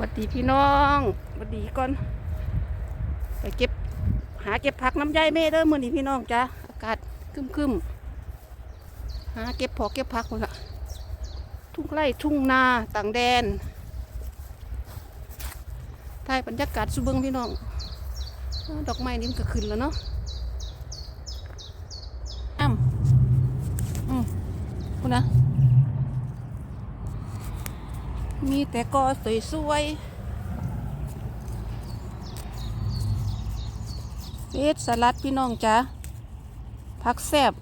วัดดีพี่น้องวัดดีก่อนไปเก็บหาเก็บผักน้ำใยเม่เด้อมื้อนี้พี่น้องจ้าอากาศครึมหาเก็บพอเก็บผักหมดละทุ่งไร่ทุ่งนาต่างแดนถ่ายบรรยากาศสุเบิงพี่น้อง ดอกไม้นี่มันก็ขึ้นแล้วเนาะอ้ำอืมคุณนะ มีแต่กอสวยๆเฟสสลัดพี่น้องจ้าผักแซบ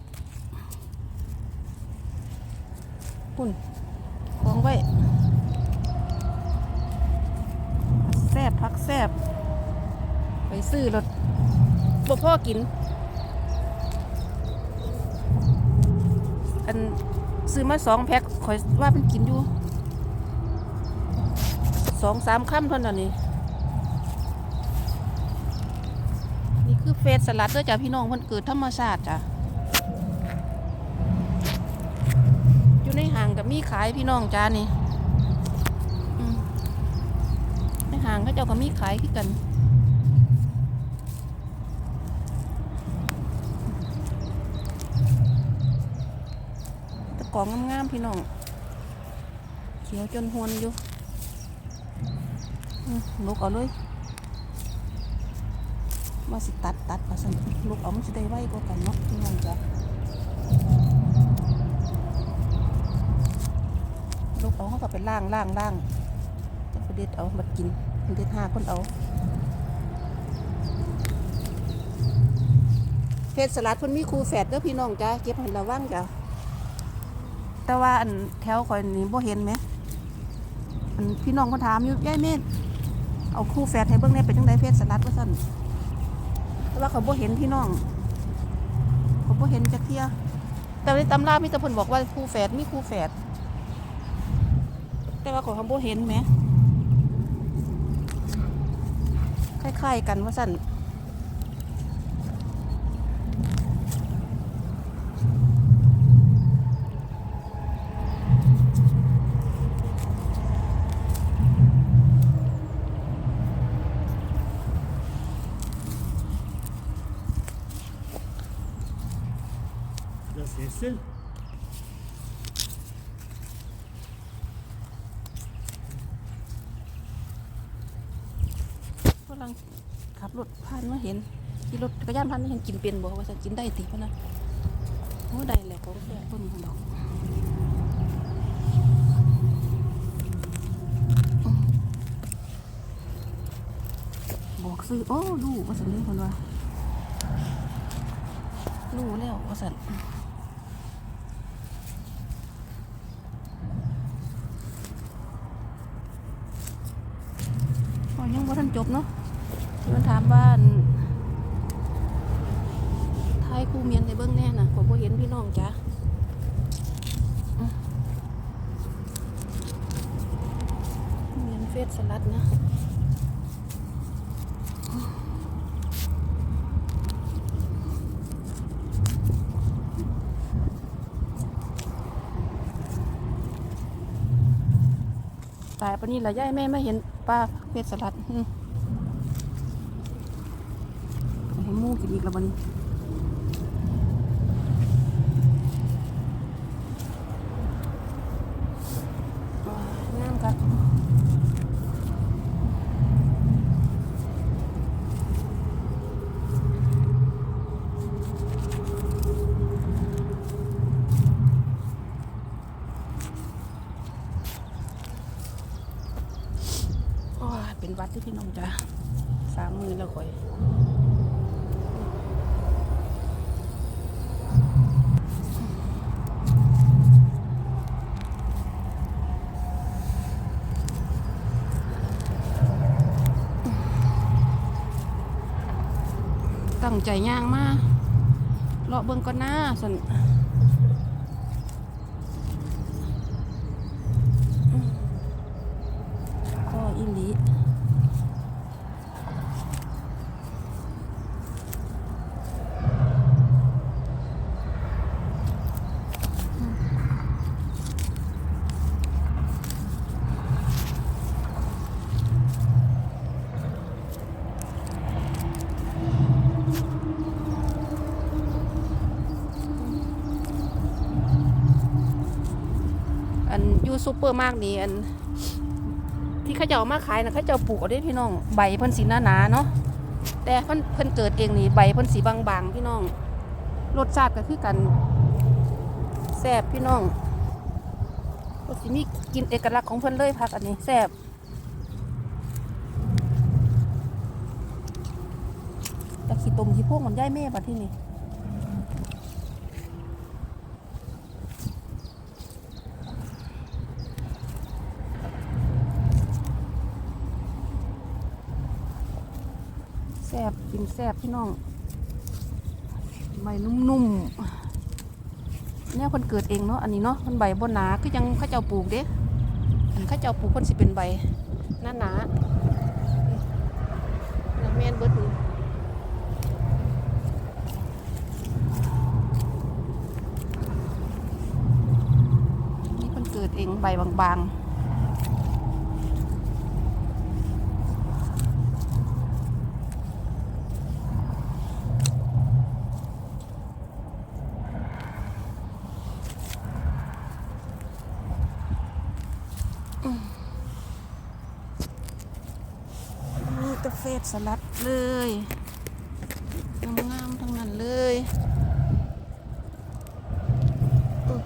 คุณของไว้แซบผักแซบไปซื้อรถบ่พ่อกิน อันซื้อมาสองแพ็คขอยว่ามันกินอยู่ สองสามค่ำเท่านั้นนี่นี่คือเฟสสลัดด้อจ้ะพี่น้องมันเกิดธรรมชาติจ้ะอยู่ในห้างกับมีขายพี่น้องจ้านี่ในห้างก็เจ้าก็มีขายคือกันตะกองงามๆพี่น้องเขียวจนหวนอยู่ ลูกเอาเลยว่าสิตัดตัดเอาสิลูกเอามันสิได้ไวกว่ากันเนาะพี่น้องจ้ะลูกเอาเขาก็ไปล่างล่างล่างจะไปเด็ดเอามากินเด็ดห้าคนเอาเพชรสลัดเพิ่นมีครูแฝดเด้อพี่น้องจ้ะเก็บให้ระวังจ้ะแต่ว่าอันแถวข่อยนี่บ่เห็นไหมอันพี่น้องก็ถามอยู่ยายเมธ เอาคู่แฝดให้เบิ่งเนี่ยเป็นจังไดเพศสลัดว่าสั่นแต่ว่าเขาบ่เห็นพี่น้องเขาบ่เห็นจักเที่ยแต่ในตำรามิตรพลบอกว่าคู่แฝดมีคู่แฝดแต่ว่าเขาเขาบ่เห็นไหมคล้ายๆกันว่าสั่น Das Essen? กำลังขับรถผ่านมาเห็นขี่รถจักรยานผ่านมาเห็นกินเป็นบอกว่าจะกินได้ติพะนะโอ้ได้แหละของแซ่บเพิ่นดอกบอกซื้อโอ้ดูว่าสันนี้คนว่ารู้แล้วว่าสันอ๋อยังว่าท่าน จบเนาะที่มันถามว่าอั่นไทยคู่เมียนในเบื้องแน่น่ะผมบ่เห็นพี่น้องจ้ะเมียนเฟสสลัดนะตายปะนี่ละย่ายแม่ไม่เห็นปลาเพชรสลัดอืมให้หมู กินอีกแล้วบัดนี้งามครับโอ้ยเป็นวัดที่พี่น้องจ้ะสามมือแล้วค่อย ใจย่างมาเลาะเบิ้งก่อนหน้าสันก็อิลิ อันยูซูเปอร์มากนี่อัน ที่เขาเจ้าเอามาขายนะเขาเจ้าปลูกเอาได้พี่น้องใบเพิ่นสีหนาๆเนาะแต่เพิ่นเพิ่นเกิดเองนี่ใบเพิ่นสีบางๆ พี่น้องรสชาติก็คือกันแซ่บพี่น้องรสสิมีกินเอกลักษณ์ของเพิ่นเลยผักอันนี้แซ่บตะขี้ตมที่พวกมันย่ายแม่บัดที่นี่ ซ่บกินแซ่บพี่น้องใบนุ่มๆเนี่ยเพิ่นเกิดเองเนาะอันนี้เนาะมันใบบนหนาคือยังข้าเจ้าปลูกเด้อันข้าเจ้าปลูกเพิ่นสิเป็นใบหนาหนาๆแล้วแม่นเบิดนี่นี่เพิ่นเกิดเองใบบางๆ นี่กาแฟ สลัดเลยงามๆทั้งนั้นเลยอือ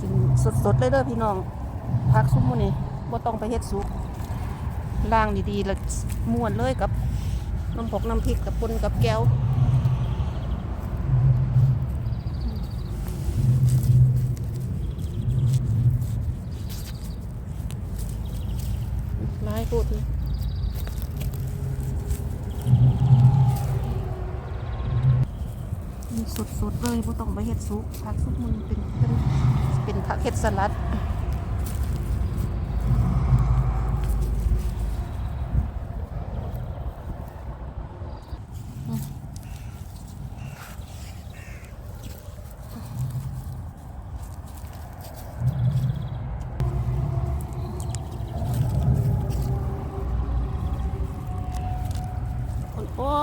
กินสดๆเลยเด้อพี่น้องพักซุ้มมื้อนี้บ่ต้องไปเฮ็ดสุก ล้างดีๆ แล้วม้วนเลยกับน้ำพกน้ำพริกกับปุนกับแก้วหลายโคตรเลยมันสดๆเลยบ่ต้องไปเฮ็ดสุกผักซุปมันเป็นเป็นเป็นผักเฮ็ดสลัด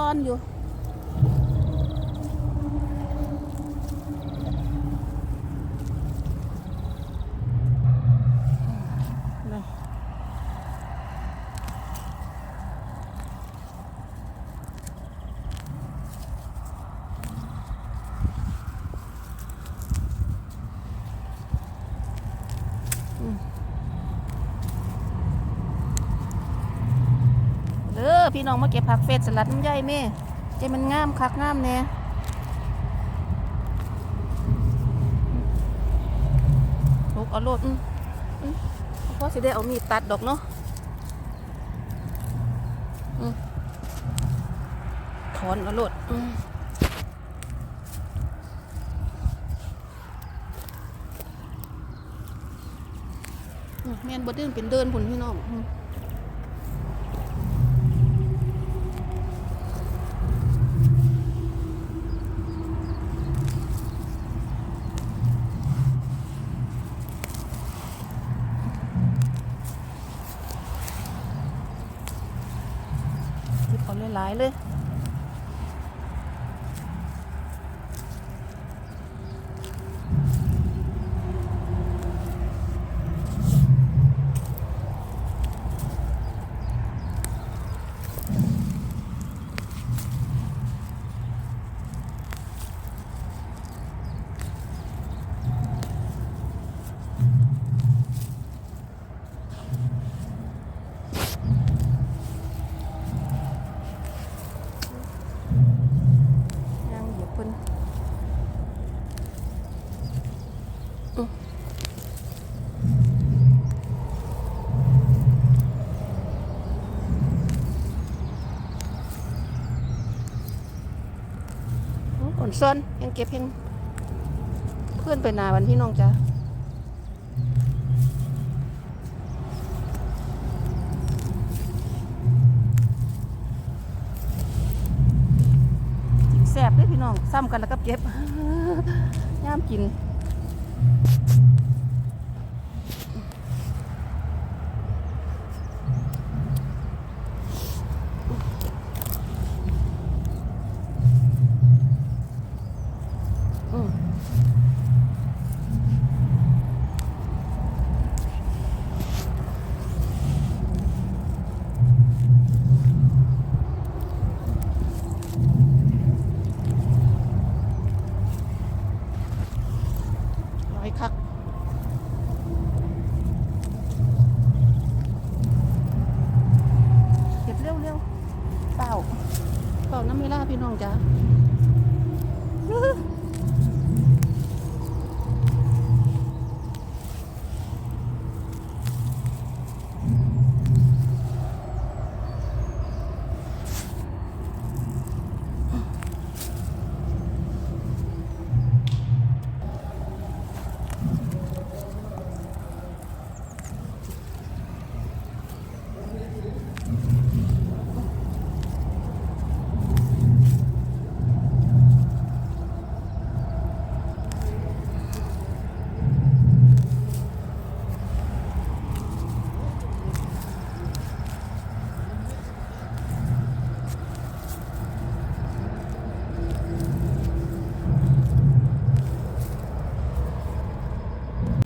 อ่อนๆอยู่ พี่น้องมาเก็บผักเฟสสลัดน้ำใหญ่แม่ใจมันงามคักงามแน่ลูกเอาโลดอืมอืมเพราะสิได้เอามีดตัดดอกเนาะอืมถอนเอาโลดอืมอืมแม่นบ่เดินเป็นเดินผุนพี่น้องอืม หยิบเอาหลายๆเลย ย่างเหยียบเพิ่นอื้ออื้ออ่อ นซ่อนยังเก็บเพียงเพื่อนไปนาวันพี่น้องจ้าแซ่บเลยพี่น้องซ้ำกันแล้วก็เก็บย่ามกิน อืมร้อยคัก เก็บเร็วเร็วเปล่าเปล่า น้ำไม่ล่าพี่น้องจ้า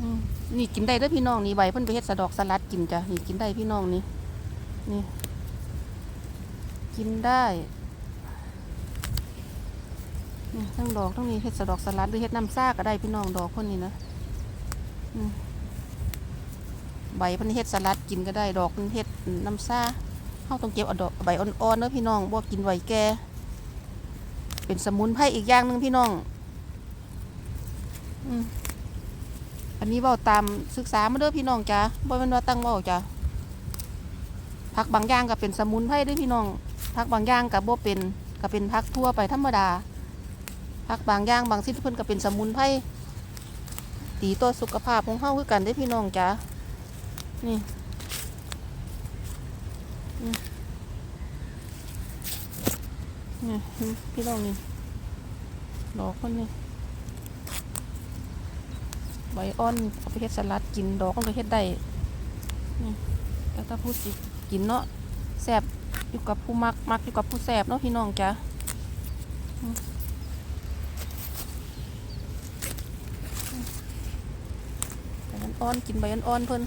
อืมนี่ กินได้เด้อพี่น้องนี่ใบเพิ่นไปเฮ็ดสะดอกสลัดกินจ้ะนี่กินได้พี่น้องนี่นี่ กินได้นี่ทั้งดอกทั้งนี้เฮ็ดสะดอกสลัดหรือเฮ็ดน้ำซ่าก็ได้พี่น้องดอกคนนี้นะใบเพิ่นเฮ็ดสลัดกินก็ได้ดอกเพิ่นเฮ็ดน้ำซ่าเฮาต้องเก็บเอาดอกใบอ่อนๆเด้อพี่น้องบ่กินไว้แก่เป็นสมุนไพรอีกอย่างนึงพี่น้อง อืม อันนี้เว้าตามศึกษามาเด้อพี่น้องจ้าบ่แม่นว่าตั้งเว้าจ้าผักบางอย่างก็เป็นสมุนไพรด้อพี่น้องผักบางอย่างก็บ่เป็นก็เป็นผักทั่วไปธรรมดาผักบางอย่างบางชนิดเพิ่นก็เป็นสมุนไพรตีต่อสุขภาพของเฮาคือกันเด้พี่น้องจ้านี่นี่นี่พี่น้องนี่ดอกคนนี้ ใบอ่อนเอาไปเฮ็ดสลัดกินดอกมันก็เฮ็ดได้นี่แต่ถ้าพูดสิกินเนาะแซ่บอยู่กับผู้มักมักอยู่กับผู้แซ่บเนาะพี่น้องจ้ะอืมใบอ่อนกินใบอ่อนเพิ่น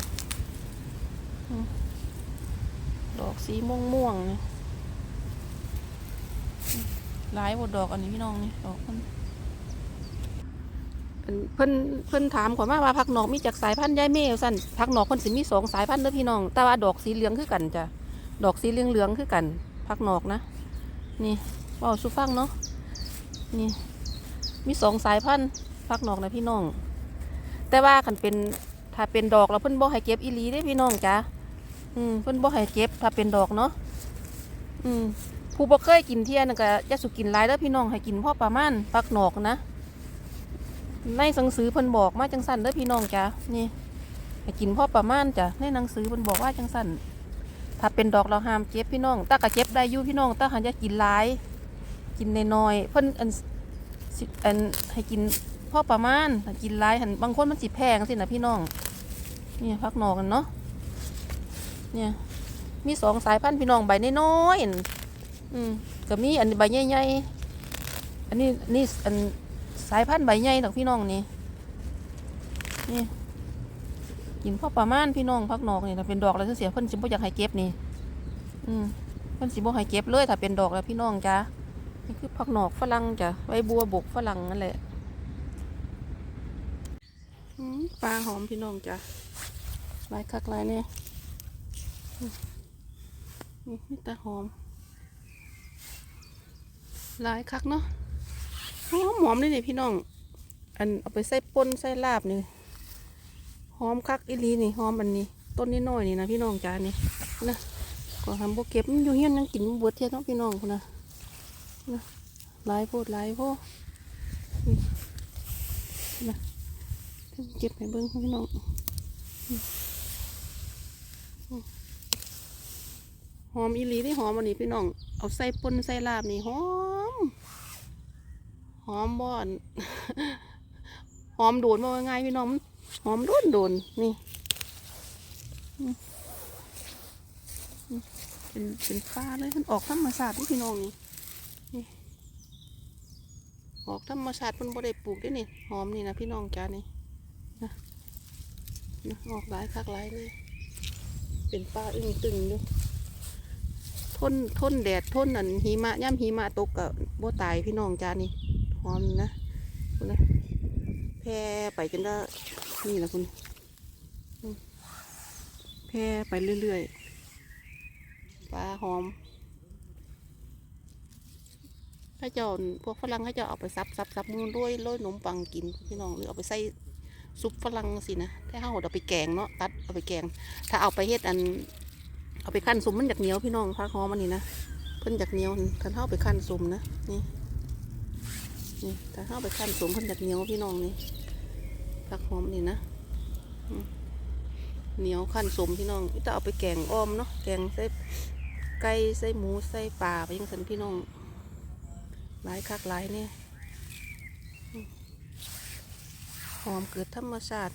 ดอกสีม่วงม่วงๆนี่หลายบดดอกอันนี้พี่น้องนี่ดอกเพิ่น เพิ่นเพิ่นถามขอมาว่าผักหนอกมีจากสายพันธุ์ยายเมลสั่นผักหนอกเพิ่นสิมีสองสายพันธุ์เด้อพี่น้อง แต่ว่าดอกสีเหลืองคือกันจ้ะดอกสีเหลืองเหลืองคือกันผักหนอกนะ นี่เว้าสุฟังเนาะนี่ มีสองสายพันธุ์ผักหนอกนะพี่น้อง แต่ว่าคันเป็นถ้าเป็นดอกแล้วเพิ่นบ่ให้เก็บอีหลีเด้พี่น้องจ้ะอืมเพิ่นบ่ให้เก็บ ถ้าเป็นดอกเนาะอืมผู้บ่เคยกินเที่ยนก็อย่าสุกินหลายเด้อพี่น้องให้กินพอประมาณผักหนอกนะ ในหนังสือเพิ่นบอกมาจังสันเด้อพี่น้องจ้ะนี่ให้กินพ่อประมาณจ้ะในหนังสือเพิ่นบอกว่าจังสันถ้าเป็นดอกเราห้ามเจ็บพี่น้องตาก็เจ็บได้อยู่พี่น้องตาหันจะกินหลาย กินในน้อยเพิ่นอันอันให้กินพ่อประมาณถ้ากินหลายหันบางคนมันสิแพงสินะพี่น้องนี่พักนอกกันเนาะเนี่ยมีสองสายพันธุ์พี่น้องใบน้อยๆอันอืมก็มีอันใบใหญ่ๆอันนี้นี่อัน สายพันธุ์ใบใหญ่ดอกพี่น้องนี่นี่กินพอประมาณพี่น้องพักนอกนี่ถ้าเป็นดอกแล้วเสียเพิ่นสิบ่อยากให้เก็บนี่ อืมเพิ่นสิบ่ให้เก็บเลยถ้าเป็นดอกแล้วพี่น้องจ้านี่คือผักนอกฝรั่งจ้ะใบบัวบกฝรั่งนั่นแหละปลาหอมพี่น้องจ้ะลายคักลายเนี่ยนี่มีแต่หอมลายคักเนาะ หอมหอมเลยนี่พี่น้อง อันเอาไปใส่ป่นใส่ลาบนี่หอมคักอีลีนี่หอมอันนี้ ต้นนี้น้อยนี่นะพี่น้องจ้านี่นะก็ทำโบเก็บมันอยู่เฮียนยังกินบวชเทียนเนาะพี่น้องคุณนะนะลายโพดลายโพดนี่นะเก็บให้เบิ้งพี่น้องหอมอีหลีที่หอมอันนี้พี่น้อง เอาใส่ป่นใส่ลาบนี่หอม หอมบ่อนหอมโดนมาง่ายพี่น้องหอมโดนโดนนี่เป็นเป็นฟ้าเลยมันออกธรรมชาติพี่น้องนี่นี่ออกธรรมชาติมันบ่ได้ปลูกได้นี่หอมนี่นะพี่น้องจ้านี่นะออกหลายคักหลายเลยเป็นป้าอึ้งตึงอยู่ทนทนแดดทนนั่นหิมะย่ำหิมะตกกับบ่ตายพี่น้องจ้านี่ หอมนะคุณนะแพร่ไปจนได้นี่แหละคุณแพร่ไปเรื่อยๆปลาหอมถ้าเจ้าพวกฝรั่งเขาเจะเอาไปซับซับซับมือด้วยโรยขนมปังกินพี่น้องหรือเอาไปใส่ซุปฝรั่งสินะถ้าเขาเอาไปแกงเนาะตัดเอาไปแกง ถ้าเอาไปเฮ็ดอัน เอาไปขั้นซุมมันจากเหนียวพี่น้องพักหอมมันนี่นะเพิ่นจากเหนียวถ้าเข้าไปขั้นซุมนะนี่ นี่ถ้าเข้าไปขั้นสมเพิ่นจากเหนียวพี่น้องนี่ผักหอมนี่นะเหนียวขั้นสมพี่น้องจะเอาไปแกงอ้อมเนาะแกงใส่ไก่ใส่หมูใส่ปลาไปยังสันพี่น้องหลายคักหลายเนี่ยหอมเกิดธรรมชาติ